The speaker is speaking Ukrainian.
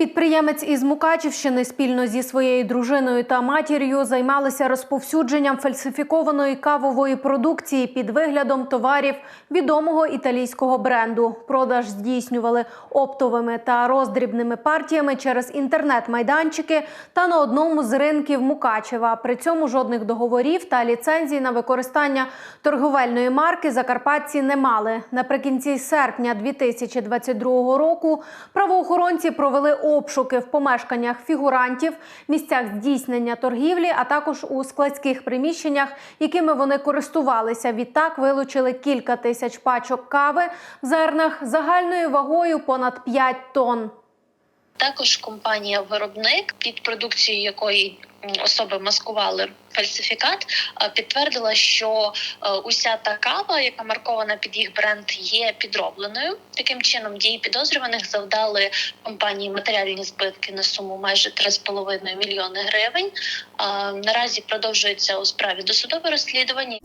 Підприємець із Мукачівщини спільно зі своєю дружиною та матір'ю займалися розповсюдженням фальсифікованої кавової продукції під виглядом товарів відомого італійського бренду. Продаж здійснювали оптовими та роздрібними партіями через інтернет-майданчики та на одному з ринків Мукачева. При цьому жодних договорів та ліцензій на використання торговельної марки закарпатці не мали. Наприкінці серпня 2022 року правоохоронці провели обшуки в помешканнях фігурантів, місцях здійснення торгівлі, а також у складських приміщеннях, якими вони користувалися. Відтак вилучили кілька тисяч пачок кави в зернах загальною вагою понад 5 тонн. Також компанія-виробник, під продукцією якої особи маскували фальсифікат, е, підтвердила, що е, уся та кава, яка маркована під їх бренд, є підробленою. Таким чином, дії підозрюваних завдали компанії матеріальні збитки на суму майже 3,5 мільйони гривень. Е, Наразі продовжується у справі досудове розслідування.